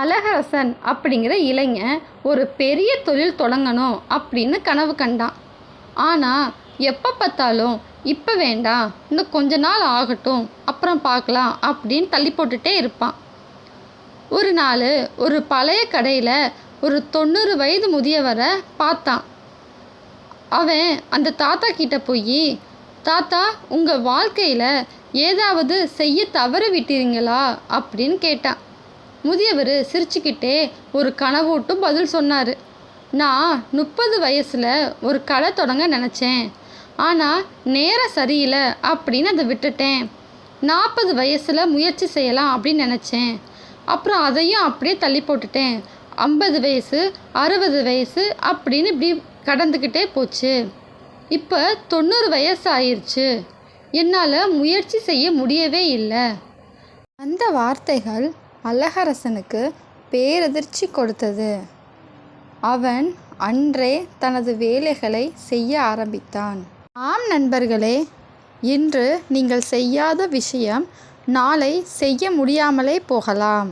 அழகரசன் அப்படிங்கிற இளைஞன் ஒரு பெரிய தொழில் தொடங்கணும் அப்படின்னு கனவு கண்டான். ஆனால் எப்போ பார்த்தாலும் இப்போ வேண்டாம் இன்னும் கொஞ்ச நாள் ஆகட்டும் அப்புறம் பார்க்கலாம் அப்படின்னு தள்ளி போட்டுட்டே இருப்பான். ஒரு நாள் ஒரு பழைய கடையில் ஒரு தொண்ணூறு வயது முதியவரை பார்த்தான். அவன் அந்த தாத்தா கிட்ட போய் தாத்தா உங்கள் வாழ்க்கையில் ஏதாவது செய்ய தவறு விட்டீங்களா அப்படின்னு கேட்டான். முதியவர் சிரிச்சுக்கிட்டே ஒரு கனவோட்டும் பதில் சொன்னார். நான் முப்பது வயசில் ஒரு கடை தொடங்க நினச்சேன். ஆனால் நேரம் சரியில்லை அப்படின்னு அதை விட்டுட்டேன். நாற்பது வயசில் முயற்சி செய்யலாம் அப்படின்னு நினச்சேன். அப்புறம் அதையும் அப்படியே தள்ளி போட்டுட்டேன். ஐம்பது வயசு அறுபது வயசு அப்படின்னு இப்படி கடந்துக்கிட்டே போச்சு. இப்போ தொண்ணூறு வயசு ஆயிடுச்சு என்னால் முயற்சி செய்ய முடியவே இல்லை. அந்த வார்த்தைகள் அழகரசனுக்கு பேரதிர்ச்சி கொடுத்தது. அவன் அன்றே தனது வேலைகளை செய்ய ஆரம்பித்தான். ஆம் நண்பர்களே இன்று நீங்கள் செய்யாத விஷயம் நாளை செய்ய முடியாமலே போகலாம்.